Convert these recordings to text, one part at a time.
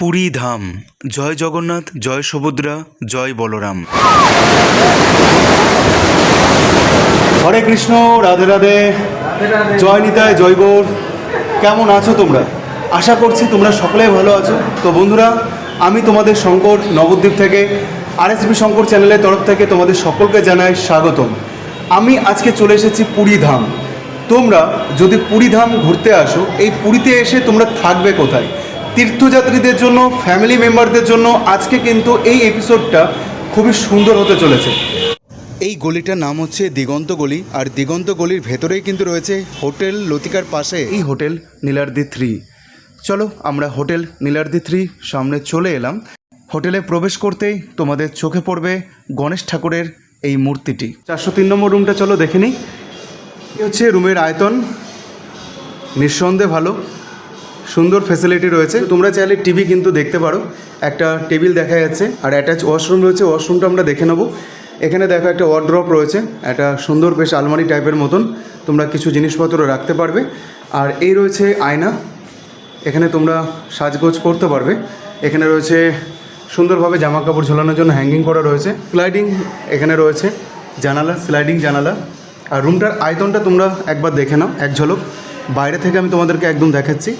পুরী ধাম। জয় জগন্নাথ, জয় সুভদ্রা, জয় বলরাম। হরে কৃষ্ণ, রাধে রাধে। জয় নিতায় জয় গৌর। কেমন আছো তোমরা? আশা করছি তোমরা সকলেই ভালো আছো। তো বন্ধুরা, আমি তোমাদের শঙ্কর নবদ্বীপ থেকে আর আরএসবি শঙ্কর চ্যানেলের তরফ থেকে তোমাদের সকলকে জানাই স্বাগতম। আমি আজকে চলে এসেছি পুরী ধাম। তোমরা যদি পুরী ধাম ঘুরতে আসো, এই পুরীতে এসে তোমরা থাকবে কোথায়? তীর্থযাত্রীদের জন্য ফ্যামিলি মেম্বারদের জন্য আজকে কিন্তু এই এপিসোডটা খুবই সুন্দর হতে চলেছে। এই গলিটার নাম হচ্ছে দিগন্ত গলি আর দিগন্ত গলির ভেতরেই কিন্তু রয়েছে হোটেল লতিকার পাশে। এই হোটেল নীলার্দি থ্রি। চলো আমরা হোটেল নীলার্দি থ্রি সামনে চলে এলাম। হোটেলে প্রবেশ করতেই তোমাদের চোখে পড়বে গণেশ ঠাকুরের এই মূর্তিটি। চারশো তিন নম্বর রুমটা চলো দেখে নিই। হচ্ছে রুমের আয়তন। নিঃসন্দেহে ভালো। সুন্দর ফেসিলিটি রয়েছে। তোমরা চাইলে টিভি কিন্তু দেখতে পারো। একটা টেবিল দেখা যাচ্ছে আর অ্যাটাচ ওয়াশরুম রয়েছে। ওয়াশরুমটা আমরা দেখে নেব। এখানে দেখো একটা ওয়ার্ড্রপ রয়েছে। একটা সুন্দর বেশ আলমারি টাইপের মতন। তোমরা কিছু জিনিসপত্র রাখতে পারবে। আর এই রয়েছে আয়না। এখানে তোমরা সাজগোজ করতে পারবে। এখানে রয়েছে সুন্দরভাবে জামা কাপড় ঝোলানোর জন্য হ্যাঙ্গিং করা রয়েছে। স্লাইডিং এখানে রয়েছে। জানালা স্লাইডিং জানালা। আর রুমটার আয়তনটা তোমরা একবার দেখে নাও। এক ঝলক। বাইরে থেকে আমি তোমাদেরকে একদম দেখাচ্ছি।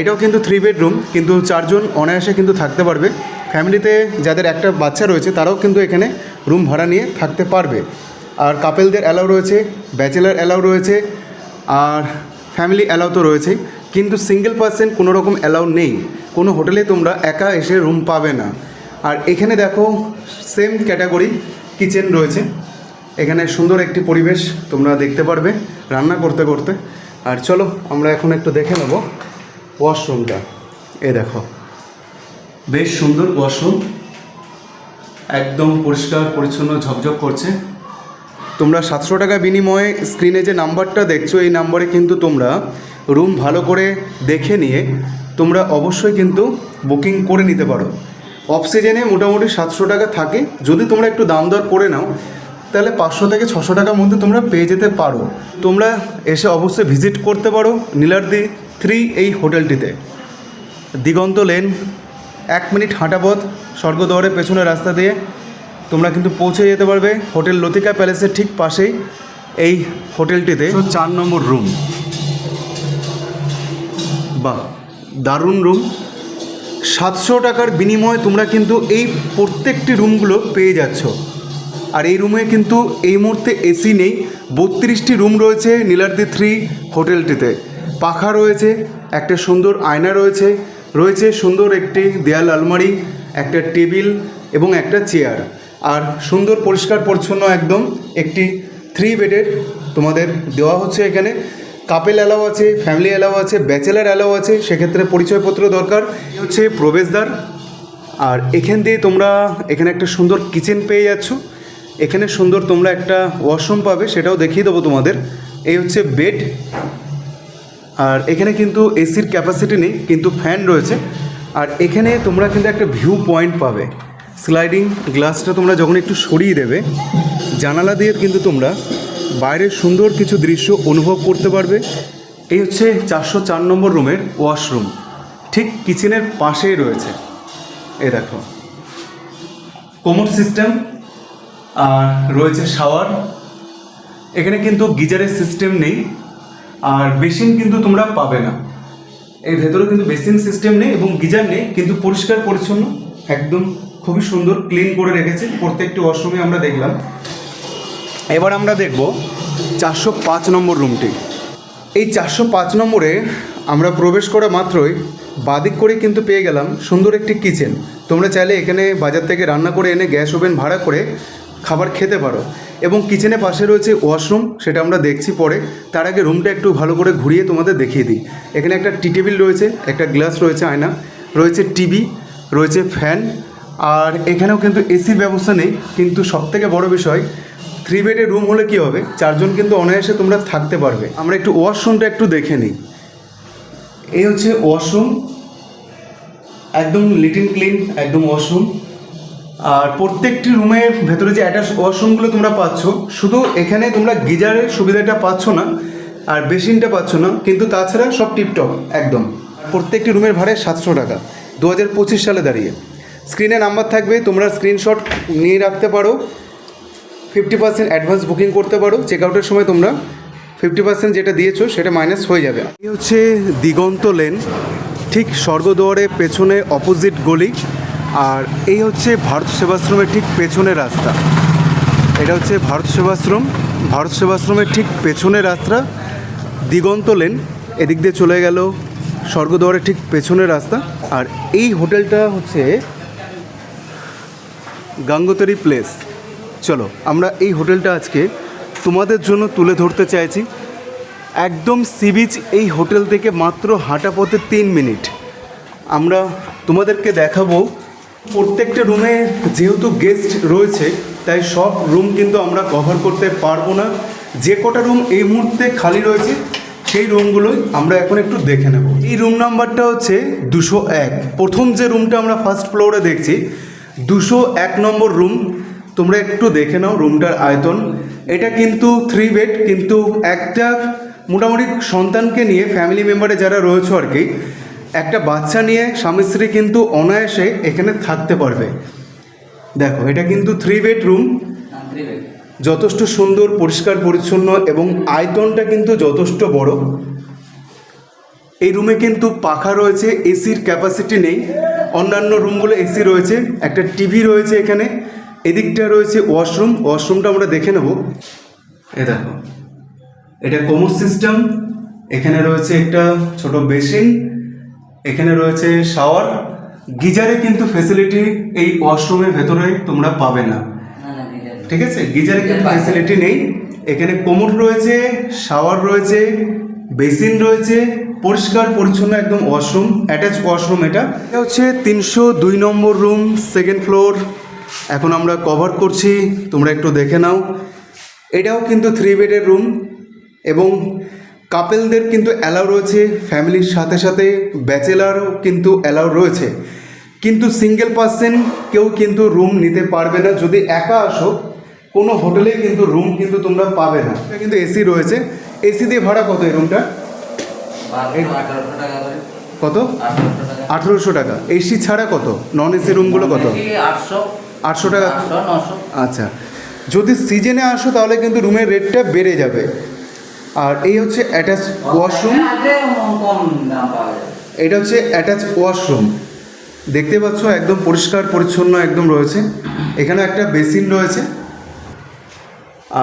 এটাও কিন্তু থ্রি বেডরুম কিন্তু চারজন অনায়াসে কিন্তু থাকতে পারবে। ফ্যামিলিতে যাদের একটা বাচ্চা রয়েছে, তারাও কিন্তু এখানে রুম ভাড়া নিয়ে থাকতে পারবে। আর কাপেলদের অ্যালাউ রয়েছে ব্যাচেলার অ্যালাউ রয়েছে, আর ফ্যামিলি অ্যালাউ তো রয়েছেই কিন্তু সিঙ্গেল পার্সেন্ট কোনো রকম অ্যালাউ নেই। কোনো হোটেলে তোমরা একা এসে রুম পাবে না। আর এখানে দেখো সেম ক্যাটাগরি কিচেন রয়েছে। এখানে সুন্দর একটি পরিবেশ তোমরা দেখতে পারবে রান্না করতে করতে। আর চলো, আমরা এখন একটু দেখে নেব। ওয়াশরুমটা। এ দেখো। বেশ সুন্দর ওয়াশরুম। একদম পরিষ্কার, পরিচ্ছন্ন, ঝকঝক করছে। তোমরা সাতশো টাকা বিনিময়ে স্ক্রিনে যে নাম্বারটা দেখছ, এই নাম্বারে কিন্তু তোমরা রুম ভালো করে দেখে নিয়ে তোমরা অবশ্যই কিন্তু বুকিং করে নিতে পারো। অফ মোটামুটি সাতশো টাকা থাকে। যদি তোমরা একটু দাম দর করে নাও, তাহলে পাঁচশো থেকে ছশো টাকার মধ্যে তোমরা পেয়ে যেতে পারো। তোমরা এসে অবশ্যই ভিজিট করতে পারো। নীলার্দি থ্রি এই হোটেলটিতে। দিগন্ত লেন, এক মিনিট হাঁটা পথ, স্বর্গদ্বারের পেছনে রাস্তা দিয়ে। তোমরা কিন্তু পৌঁছে যেতে পারবে হোটেল লতিকা প্যালেসের ঠিক পাশেই এই হোটেলটিতে। চার নম্বর রুম। বাহ, দারুণ রুম। সাতশো টাকার বিনিময়ে তোমরা কিন্তু এই প্রত্যেকটি রুমগুলো পেয়ে যাচ্ছ। আর এই রুমে কিন্তু এই মুহূর্তে এসি নেই। বত্রিশটি রুম রয়েছে নীলার্দি থ্রি হোটেলটিতে। পাখা রয়েছে, একটা সুন্দর আয়না রয়েছে রয়েছে সুন্দর একটি দেয়াল আলমারি, একটা টেবিল এবং একটা চেয়ার। আর সুন্দর, পরিষ্কার, পরিচ্ছন্ন একদম একটি থ্রি বেডের তোমাদের দেওয়া হচ্ছে এখানে। কাপেল অ্যালাও আছে ফ্যামিলি অ্যালাও আছে ব্যাচেলার অ্যালাও আছে, সেক্ষেত্রে পরিচয়পত্র দরকার। হচ্ছে প্রবেশদ্বার। আর এখান দিয়ে তোমরা এখানে একটা সুন্দর কিচেন পেয়ে যাচ্ছ। এখানে সুন্দর তোমরা একটা ওয়াশরুম পাবে, সেটাও দেখিয়ে দেবো তোমাদের। এই হচ্ছে বেড আর এখানে কিন্তু এসির ক্যাপাসিটি নেই, কিন্তু ফ্যান রয়েছে। আর এখানে তোমরা কিন্তু একটা ভিউ পয়েন্ট পাবে। স্লাইডিং গ্লাসটা তোমরা যখন একটু সরিয়ে দেবে, জানালা দিয়ে কিন্তু তোমরা বাইরের সুন্দর কিছু দৃশ্য অনুভব করতে পারবে। এই হচ্ছে চারশো চার নম্বর রুমের ওয়াশরুম ঠিক কিচেনের পাশেই রয়েছে। এ দেখো। কোমর সিস্টেম আর রয়েছে শাওয়ার এখানে কিন্তু গিজারের সিস্টেম নেই। আর বেসিন কিন্তু তোমরা পাবে না। এর ভেতরে কিন্তু বেসিন সিস্টেম নেই এবং গিজার নেই, কিন্তু পরিষ্কার পরিচ্ছন্ন, একদম খুবই সুন্দর, ক্লিন করে রেখেছে প্রত্যেকটি ওয়াশরুমে আমরা দেখলাম। এবার আমরা দেখব চারশো পাঁচ নম্বর রুমটি। এই চারশো পাঁচ নম্বরে আমরা প্রবেশ করা মাত্রই বাদিক করে কিন্তু পেয়ে গেলাম সুন্দর একটি কিচেন। তোমরা চাইলে এখানে বাজার থেকে রান্না করে এনে গ্যাস ওভেন ভাড়া করে খাবার খেতে পারো। এবং কিচেনের পাশে রয়েছে ওয়াশরুম সেটা আমরা দেখছি পরে। তার আগে রুমটা একটু ভালো করে ঘুরিয়ে তোমাদের দেখিয়ে দিই। এখানে একটা টি টেবিল রয়েছে, একটা গ্লাস রয়েছে আয়না রয়েছে টিভি রয়েছে ফ্যান আর এখানেও কিন্তু এসির ব্যবস্থা নেই। কিন্তু সবথেকে বড় বিষয় থ্রি বেডের রুম হলে কী হবে? চারজন কিন্তু অনায়াসে তোমরা থাকতে পারবে। আমরা একটু ওয়াশরুমটা একটু দেখে নিই। এই হচ্ছে ওয়াশরুম একদম লিটিন ক্লিন একদম ওয়াশরুম আর প্রত্যেকটি রুমের ভেতরে যে অ্যাটাচ ওয়াশরুমগুলো তোমরা পাচ্ছ, শুধু এখানে তোমরা গিজারের সুবিধাটা পাচ্ছ না, আর বেসিনটা পাচ্ছ না, কিন্তু তাছাড়া সব টিপটপ একদম। প্রত্যেকটি রুমের ভাড়া সাতশো টাকা। দু হাজার পঁচিশ সালে দাঁড়িয়ে। স্ক্রিনে নাম্বার থাকবে, তোমরা স্ক্রিনশট নিয়ে রাখতে পারো। ফিফটি পার্সেন্ট অ্যাডভান্স বুকিং করতে পারো। চেক আউটের সময় তোমরা ফিফটি পার্সেন্ট যেটা দিয়েছ, সেটা মাইনাস হয়ে যাবে। এই হচ্ছে দিগন্ত লেন ঠিক স্বর্গদুয়ারের পেছনে অপোজিট গলি। আর এই হচ্ছে ভারত সেবাশ্রমের ঠিক পেছনের রাস্তা। এটা হচ্ছে ভারত সেবাশ্রম। ভারত সেবাশ্রমের ঠিক পেছনের রাস্তা, দিগন্ত লেন, এদিক দিয়ে চলে গেল স্বর্গদ্বারের ঠিক পেছনের রাস্তা। আর এই হোটেলটা হচ্ছে গাঙ্গোতরি প্লেস। চলো, আমরা এই হোটেলটা আজকে তোমাদের জন্য তুলে ধরতে চাইছি। একদম সি বিচ এই হোটেল থেকে মাত্র হাঁটা পথে তিন মিনিট। আমরা তোমাদেরকে দেখাবো প্রত্যেকটা রুমে যেহেতু গেস্ট রয়েছে, তাই সব রুম কিন্তু আমরা কভার করতে পারব না। যে কটা রুম এই মুহূর্তে খালি রয়েছে, সেই রুমগুলোই আমরা এখন একটু দেখে নেব। এই রুম নাম্বারটা হচ্ছে দুশো এক। প্রথম যে রুমটা আমরা ফার্স্ট ফ্লোরে দেখছি, দুশো এক নম্বর রুম তোমরা একটু দেখে নাও রুমটার আয়তন। এটা কিন্তু থ্রি বেড কিন্তু একটা মোটামুটি সন্তানকে নিয়ে ফ্যামিলি মেম্বারে যারা রয়েছে আর কি একটা বাচ্চা নিয়ে স্বামী স্ত্রী কিন্তু অনায়াসে এখানে থাকতে পারবে। দেখো, এটা কিন্তু থ্রি বেড রুম যথেষ্ট সুন্দর, পরিষ্কার, পরিচ্ছন্ন এবং আয়তনটা কিন্তু যথেষ্ট বড়। এই রুমে কিন্তু পাখা রয়েছে এসির ক্যাপাসিটি নেই। অন্যান্য রুমগুলো এসি রয়েছে, একটা টিভি রয়েছে এখানে। এদিকটা রয়েছে ওয়াশরুম ওয়াশরুমটা আমরা দেখে নেব। এ দেখো, এটা কোমর সিস্টেম এখানে রয়েছে একটা ছোট বেসিন এখানে রয়েছে শাওয়ার। গিজারে কিন্তু ফেসিলিটি এই ওয়াশরুমের ভেতরে তোমরা পাবে না। ঠিক আছে? গিজারে কিন্তু ফেসিলিটি নেই। এখানে কোমর রয়েছে শাওয়ার রয়েছে বেসিন রয়েছে পরিষ্কার পরিচ্ছন্ন একদম ওয়াশরুম অ্যাটাচ ওয়াশরুম এটা। এটা হচ্ছে তিনশো দুই নম্বর রুম সেকেন্ড ফ্লোর এখন আমরা কভার করছি তোমরা একটু দেখে নাও। এটাও কিন্তু থ্রি বেডের রুম এবং কাপেলদের কিন্তু অ্যালাউ রয়েছে, ফ্যামিলির সাথে সাথে ব্যাচেলারও কিন্তু অ্যালাউ রয়েছে। কিন্তু সিঙ্গেল পার্সন কেউ কিন্তু রুম নিতে পারবে না। যদি একা আসো, কোনো হোটেলে কিন্তু রুম কিন্তু তোমরা পাবে না। কিন্তু এসি রয়েছে। এসি দিয়ে ভাড়া কত এই রুমটা কত? আঠেরোশো টাকা। এসি ছাড়া কত? নন এসি রুমগুলো কত? আটশো টাকা আচ্ছা। যদি সিজনে আসো, তাহলে কিন্তু রুমের রেটটা বেড়ে যাবে। আর এই হচ্ছে অ্যাটাচ ওয়াশরুম এটা হচ্ছে অ্যাটাচ ওয়াশরুম দেখতে পাচ্ছ, একদম পরিষ্কার, পরিচ্ছন্ন একদম রয়েছে। এখানে একটা বেসিন রয়েছে।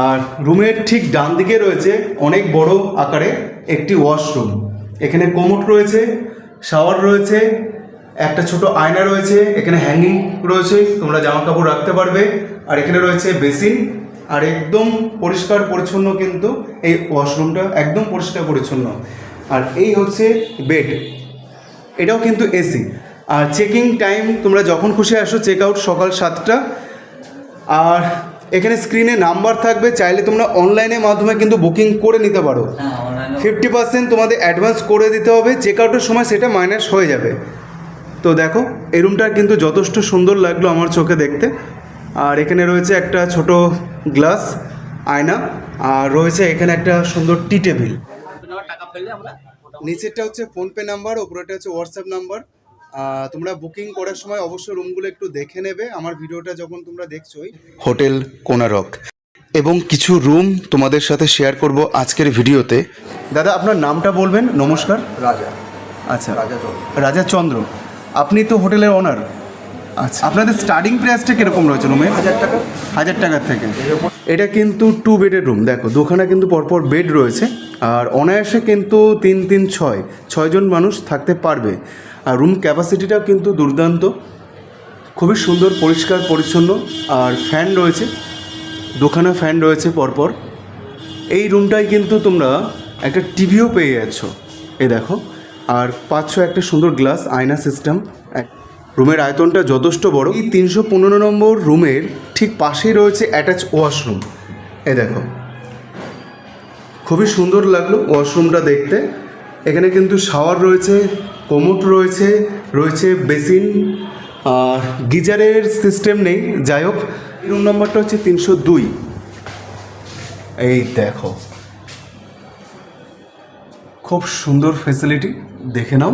আর রুমের ঠিক ডান দিকে রয়েছে অনেক বড় আকারে একটি ওয়াশরুম এখানে কোমোট রয়েছে, শাওয়ার রয়েছে, একটা ছোট আয়না রয়েছে, এখানে হ্যাঙ্গিং রয়েছে, তোমরা জামা কাপড় রাখতে পারবে। আর এখানে রয়েছে বেসিন। আর একদম পরিষ্কার পরিচ্ছন্ন কিন্তু এই ওয়াশরুমটা একদম পরিষ্কার পরিচ্ছন্ন। আর এই হচ্ছে বেড এটাও কিন্তু এসি আর চেকিং টাইম তোমরা যখন খুশি আসো চেক আউট সকাল সাতটা। আর এখানে স্ক্রিনে নাম্বার থাকবে চাইলে তোমরা অনলাইনের মাধ্যমে কিন্তু বুকিং করে নিতে পারো। হ্যাঁ ফিফটি পার্সেন্ট তোমাদের অ্যাডভান্স করে দিতে হবে চেক আউটের সময় সেটা মাইনাস হয়ে যাবে। তো দেখো এই রুমটা কিন্তু যথেষ্ট সুন্দর লাগল আমার চোখে দেখতে। আর এখানে রয়েছে একটা ছোট গ্লাস আয়না আর রয়েছে এখানে একটা সুন্দর টি টেবিল। নিচেরটা হচ্ছে ফোনপে নাম্বার ওপরেটা হচ্ছে হোয়াটসঅ্যাপ নাম্বার। তোমরা বুকিং করার সময় অবশ্যই রুমগুলো একটু দেখে নেবে আমার ভিডিওটা যখন তোমরা দেখছোই। হোটেল কোনারক। এবং কিছু রুম তোমাদের সাথে শেয়ার করব আজকের ভিডিওতে। দাদা আপনার নামটা বলবেন? নমস্কার। রাজা। আচ্ছা। রাজা চন্দ্র। রাজা চন্দ্র। আপনি তো হোটেলের ওনার আচ্ছা। আপনাদের স্টার্টিং প্রাইসটা কীরকম রয়েছে রুমে হাজার টাকা। হাজার টাকার থেকে। এটা কিন্তু টু বেডের রুম দেখো দুখানা কিন্তু পরপর বেড রয়েছে আর অনায়াসে কিন্তু তিন তিন ছয় ছয়জন মানুষ থাকতে পারবে। আর রুম ক্যাপাসিটিটাও কিন্তু দুর্দান্ত। খুবই সুন্দর পরিষ্কার পরিচ্ছন্ন আর ফ্যান রয়েছে দুখানা ফ্যান রয়েছে পরপর। এই রুমটায় কিন্তু তোমরা একটা টিভিও পেয়ে যাচ্ছ। এ দেখো আর পাচ্ছ একটা সুন্দর গ্লাস আয়না সিস্টেম রুমের আয়তনটা যথেষ্ট বড়। এই তিনশো পনেরো নম্বর রুমের ঠিক পাশেই রয়েছে অ্যাটাচ ওয়াশরুম এ দেখো। খুবই সুন্দর লাগল ওয়াশরুমটা দেখতে। এখানে কিন্তু শাওয়ার রয়েছে, কোমোট রয়েছে রয়েছে বেসিন গিজারের সিস্টেম নেই। যাই হোক রুম নম্বরটা হচ্ছে তিনশো দুই। এই দেখো। খুব সুন্দর ফেসিলিটি দেখে নাও।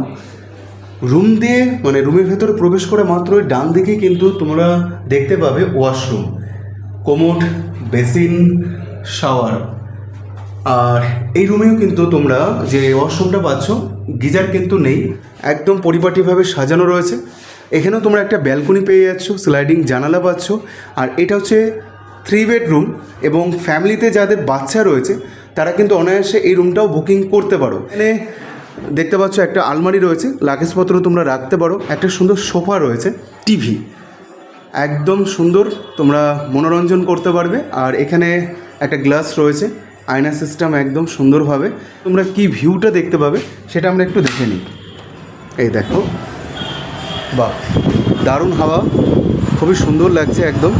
রুম দিয়ে মানে রুমের ভেতরে প্রবেশ করে মাত্রই ডান দিকে কিন্তু তোমরা দেখতে পাবে ওয়াশরুম কোমোড বেসিন শাওয়ার আর এই রুমেও কিন্তু তোমরা যে ওয়াশরুমটা পাচ্ছ, গিজার কিন্তু নেই, একদম পরিপাটিভাবে সাজানো রয়েছে। এখানেও তোমরা একটা ব্যালকনি পেয়ে যাচ্ছ স্লাইডিং জানালা পাচ্ছ। আর এটা হচ্ছে থ্রি বেডরুম এবং ফ্যামিলিতে যাদের বাচ্চা রয়েছে, তারা কিন্তু অনায়াসে এই রুমটাও বুকিং করতে পারো। এখানে দেখতে পাচ্ছ একটা আলমারি রয়েছে, লাগেজপত্র তোমরা রাখতে পারো, একটা সুন্দর সোফা রয়েছে, টিভি। একদম সুন্দর, তোমরা মনোরঞ্জন করতে পারবে, আর এখানে একটা গ্লাস রয়েছে, আয়না সিস্টেম একদম সুন্দরভাবে তোমরা কি ভিউটা দেখতে পাবে, সেটা আমরা একটু দেখে নিই। এই দেখো, বাহ, দারুণ হাওয়া, খুবই সুন্দর লাগছে একদম।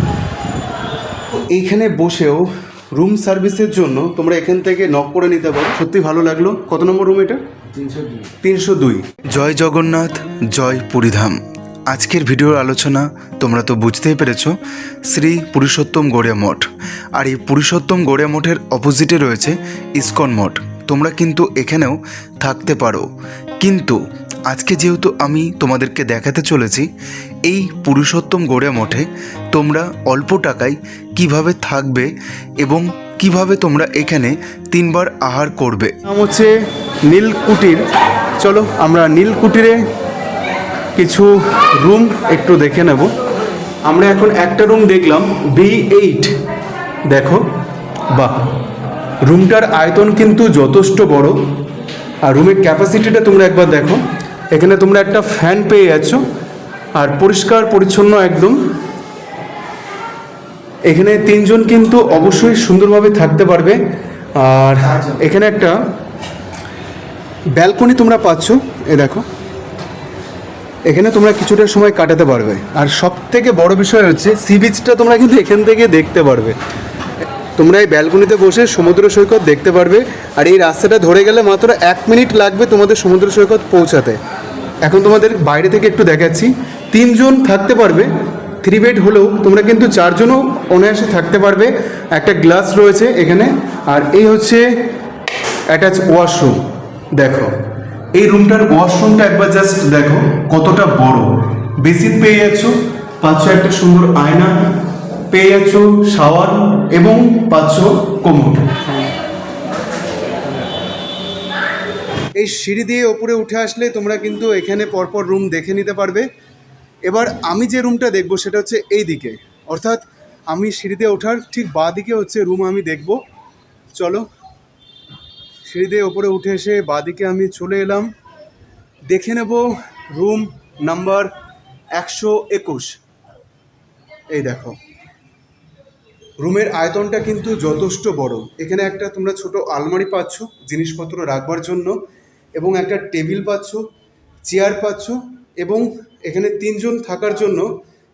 এইখানে বসেও রুম সার্ভিসের জন্য তোমরা এখান থেকে নক করে নিতে পারো। সত্যি ভালো লাগল। কত নম্বর রুম এটা? তিনশো দুই। জয় জগন্নাথ, জয় পুরীধাম। আজকের ভিডিওর আলোচনা তোমরা তো বুঝতেই পেরেছ, শ্রী পুরুষোত্তম গড়িয়া মঠ। আর এই পুরুষোত্তম গড়িয়া মঠের অপোজিটে রয়েছে ইস্কন মঠ। তোমরা কিন্তু এখানেও থাকতে পারো। কিন্তু আজকে যেহেতু আমি তোমাদেরকে দেখাতে চলেছি, এই পুরুষোত্তম গড়িয়া মঠে তোমরা অল্প টাকায় কীভাবে থাকবে এবং কীভাবে তোমরা এখানে তিনবার আহার করবে। নাম হচ্ছে নীলকুটির। চলো আমরা নীলকুটিরে কিছু রুম একটু দেখে নেব। আমরা এখন একটা রুম দেখলাম বি এইট দেখো, বাহ। রুমটার আয়তন কিন্তু যথেষ্ট বড়। আর রুমের ক্যাপাসিটিটা তোমরা একবার দেখো। এখানে তোমরা একটা ফ্যান পেয়ে যাচ্ছ আর পরিষ্কার, পরিচ্ছন্ন একদম। এখানে তিনজন কিন্তু অবশ্যই সুন্দরভাবে থাকতে পারবে। আর এখানে একটা ব্যালকনি তোমরা পাচ্ছ, এ দেখো। এখানে তোমরা কিছুটা সময় কাটাতে পারবে। আর সব থেকে বড় বিষয় হচ্ছে সি বিচটা তোমরা কিন্তু এখান থেকে দেখতে পারবে। তোমরা এই ব্যালকনিতে বসে সমুদ্র সৈকত দেখতে পারবে। আর এই রাস্তাটা ধরে গেলে মাত্র এক মিনিট লাগবে তোমাদের সমুদ্র সৈকত পৌঁছাতে। এখন তোমাদের বাইরে থেকে একটু দেখাচ্ছি। তিনজন থাকতে পারবে থ্রি বেড হলেও তোমরা কিন্তু চারজনও অনায়াসে থাকতে পারবে। একটা গ্লাস রয়েছে এখানে, আর এই হচ্ছে অ্যাটাচ ওয়াশরুম দেখো, এই রুমটার ওয়াশরুমটা একবার জাস্ট দেখো, কতটা বড়। বেসিন পেয়ে যাচ্ছ, পাচ্ছ একটা সুন্দর আয়না, পেয়ে যাচ্ছ শাওয়ার এবং পাচ্ছ কোমোড এই সিঁড়ি দিয়ে ওপরে উঠে আসলে তোমরা কিন্তু এখানে পরপর রুম দেখে নিতে পারবে। এবার আমি যে রুমটা দেখব সেটা হচ্ছে এই দিকে। অর্থাৎ আমি সিঁড়িতে ওঠার ঠিক বাঁ দিকে হচ্ছে রুম আমি দেখব। চলো, সিঁড়ি দিয়ে ওপরে উঠে এসে বাঁদিকে আমি চলে এলাম। দেখে নেব রুম নাম্বার একশো একুশ। এই দেখো, রুমের আয়তনটা কিন্তু যথেষ্ট বড়। এখানে একটা তোমরা ছোট আলমারি পাচ্ছ, জিনিসপত্র রাখবার জন্য। এবং একটা টেবিল পাচ্ছ, চেয়ার পাচ্ছ এবং এখানে তিনজন থাকার জন্য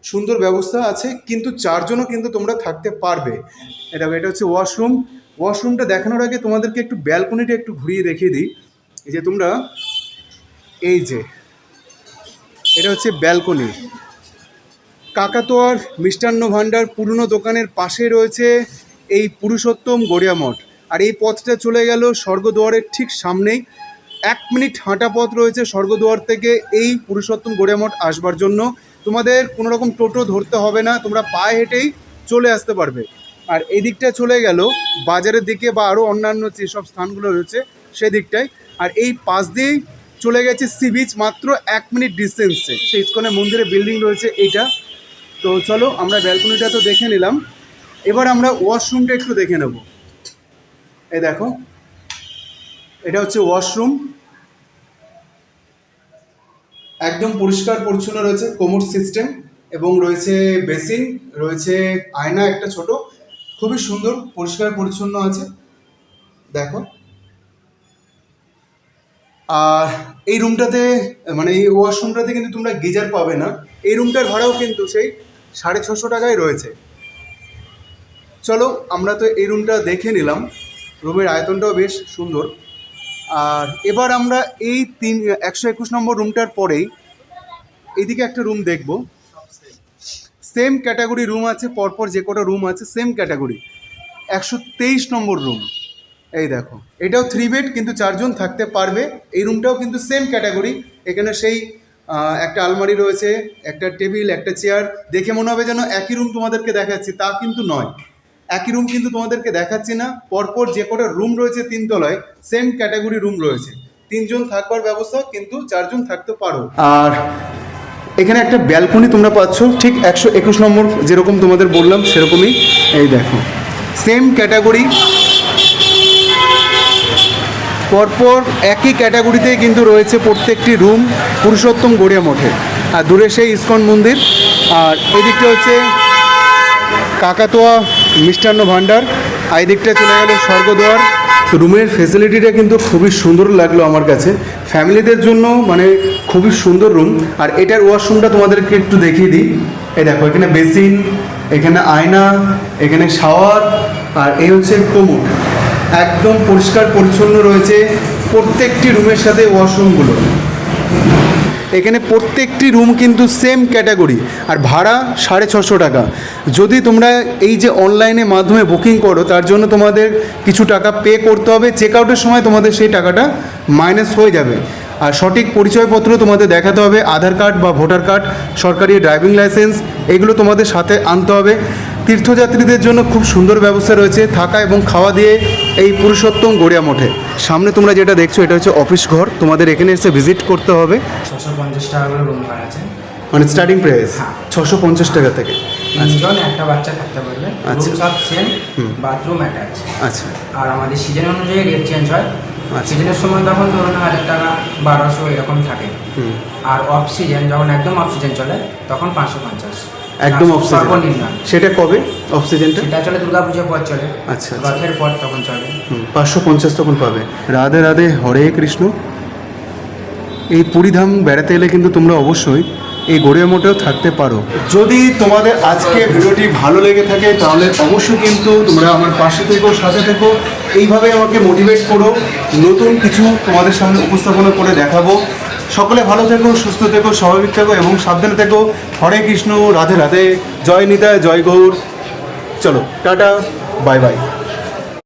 সুন্দর ব্যবস্থা আছে, কিন্তু চারজনও কিন্তু তোমরা থাকতে পারবে। এটা এটা হচ্ছে ওয়াশরুম ওয়াশরুমটা দেখানোর আগে তোমাদেরকে একটু ব্যালকনিটা একটু ঘুরিয়ে দেখিয়ে দিই। এই যে তোমরা, এই যে, এটা হচ্ছে ব্যালকনি কাকাতোয়ার মিষ্টান্ন ভাণ্ডার পুরনো দোকানের পাশে রয়েছে এই পুরুষোত্তম গড়িয়া মঠ আর এই পথটা চলে গেল স্বর্গদুয়ারের ঠিক সামনেই। এক মিনিট হাঁটা পথ রয়েছে স্বর্গদুয়ার থেকে এই পুরুষোত্তম গড়িয়া মঠ আসবার জন্য। তোমাদের কোনো রকম টোটো ধরতে হবে না, তোমরা পায়ে হেঁটেই চলে আসতে পারবে। আর এই দিকটা চলে গেল, বাজারের দিকে বা আরও অন্যান্য যেসব স্থানগুলো রয়েছে সেদিকটায় আর এই পাশ দিয়েই চলে গেছে সি বিচ মাত্র এক মিনিট ডিস্টেন্সে। সেই ইস্কনের মন্দিরের বিল্ডিং রয়েছে এইটা। তো চলো, আমরা ব্যালকনিটা তো দেখে নিলাম। এবার আমরা ওয়াশরুমটা একটু দেখে নেব। এই দেখো এটা হচ্ছে ওয়াশরুম একদম পরিষ্কার, পরিচ্ছন্ন রয়েছে কোমর সিস্টেম এবং রয়েছে বেসিন রয়েছে আয়না একটা ছোট। খুবই সুন্দর, পরিষ্কার, পরিচ্ছন্ন আছে। দেখো। আর এই রুমটাতে মানে এই ওয়াশরুমটাতে কিন্তু তোমরা গিজার পাবে না। এই রুমটার ভাড়াও কিন্তু সেই সাড়ে ছশো টাকায় রয়েছে। চলো, আমরা তো এই রুমটা দেখে নিলাম। রুমের আয়তনটাও বেশ সুন্দর। আর এবার আমরা এই তিন, একশো একুশ নম্বর রুমটার পরেই এদিকে একটা রুম দেখব। সেম ক্যাটাগরি রুম আছে, পরপর যে কটা রুম আছে সেম ক্যাটাগরি একশো তেইশ নম্বর রুম এই দেখো, এটাও থ্রি বেড কিন্তু চারজন থাকতে পারবে। এই রুমটাও কিন্তু সেম ক্যাটাগরি এখানে সেই একটা আলমারি রয়েছে, একটা টেবিল, একটা চেয়ার দেখে মনে হবে যেন একই রুম তোমাদেরকে দেখাচ্ছি, তা কিন্তু নয়। একই রুম কিন্তু তোমাদেরকে দেখাচ্ছি না। পরপর যে কটা রুম রয়েছে তিনতলায় সেম ক্যাটাগরি রুম রয়েছে। তিনজন থাকবার ব্যবস্থা, কিন্তু চারজন থাকতে পারো। আর এখানে একটা ব্যালকনি তোমরা পাচ্ছ, ঠিক একশো একুশ নম্বর যেরকম তোমাদের বললাম, সেরকমই। এই দেখো সেম ক্যাটাগরি পরপর একই ক্যাটাগরিতে কিন্তু রয়েছে প্রত্যেকটি রুম পুরুষোত্তম গড়িয়া মঠে। আর দূরে সেই ইস্কন মন্দির। আর এদিকটা হচ্ছে কাকাতোয়া, মিষ্টান্ন ভাণ্ডার আর এদিকটা চলে গেল স্বর্গদ্বার। রুমের ফেসিলিটিটা কিন্তু খুবই সুন্দর লাগল আমার কাছে। ফ্যামিলিদের জন্য মানে খুবই সুন্দর রুম। আর এটার ওয়াশরুমটা তোমাদেরকে একটু দেখিয়ে দিই। এই দেখো, এখানে বেসিন, এখানে আয়না, এখানে শাওয়ার, আর এই হচ্ছে কোমর। একদম পরিষ্কার পরিচ্ছন্ন রয়েছে প্রত্যেকটি রুমের সাথে ওয়াশরুমগুলো। এখানে প্রত্যেকটি রুম কিন্তু সেম ক্যাটাগরি আর ভাড়া সাড়ে ছশো টাকা। যদি তোমরা এই যে অনলাইনে মাধ্যমে বুকিং করো, তার জন্য তোমাদের কিছু টাকা পে করতে হবে চেক আউটের সময় তোমাদের সেই টাকাটা মাইনাস হয়ে যাবে। আর সঠিক পরিচয়পত্র তোমাদের দেখাতে হবে, আধার কার্ড বা ভোটার কার্ড সরকারি ড্রাইভিং লাইসেন্স এগুলো তোমাদের সাথে আনতে হবে। তীর্থযাত্রীদের জন্য খুব সুন্দর ব্যবস্থা রয়েছে থাকা এবং খাওয়া দিয়ে এই পুরুষোত্তম গড়িয়া মঠে। সামনে তোমরা যেটা দেখছ এটা হচ্ছে অফিস ঘর। তোমাদের এখানে এসে ভিজিট করতে হবে। ছশো পঞ্চাশ টাকা করে রুম ভাড়া আছে। মানে স্টার্টিং প্রাইস হ্যাঁ। ছশো পঞ্চাশ টাকা থেকে। তিনজন একটা বাচ্চা থাকতে পারবে আচ্ছা। সব সেম বাথরুম অ্যাটাচ আচ্ছা। আর আমাদের সিজন অনুযায়ী রেট চেঞ্জ হয়। আচ্ছা। সিজনের সময় তখন ধরুন হাজার টাকা বারোশো এরকম থাকে। আর অফ সিজন যখন একদম অফ সিজন চলে তখন পাঁচশো পঞ্চাশ। একদম অফ সর্বনিম্ন। সেটা কবে অফ সিজনটা সেটা চলে দুর্গা পুজোর পর চলে। আচ্ছা, আচ্ছা। রথের পর তখন চলে। পাঁচশো পঞ্চাশ তখন পাবে। রাধে রাধে হরে কৃষ্ণ। এই পুরীধাম বেড়াতে এলে কিন্তু তোমরা অবশ্যই এই গড়িয়া মোটেও থাকতে পারো। যদি তোমাদের আজকে ভিডিওটি ভালো লেগে থাকে তাহলে অবশ্যই কিন্তু তোমরা আমার পাশে থেকো সাথে থেকো। এইভাবে আমাকে মোটিভেট করো। নতুন কিছু তোমাদের সামনে উপস্থাপনা করে দেখাবো। সকলে ভালো থেকো, সুস্থ থেকো, স্বাভাবিক থেকো এবং সাবধানে থেকো। হরে কৃষ্ণ, রাধে রাধে। জয় নিতায় জয় গৌর। চলো, টাটা, বাই বাই।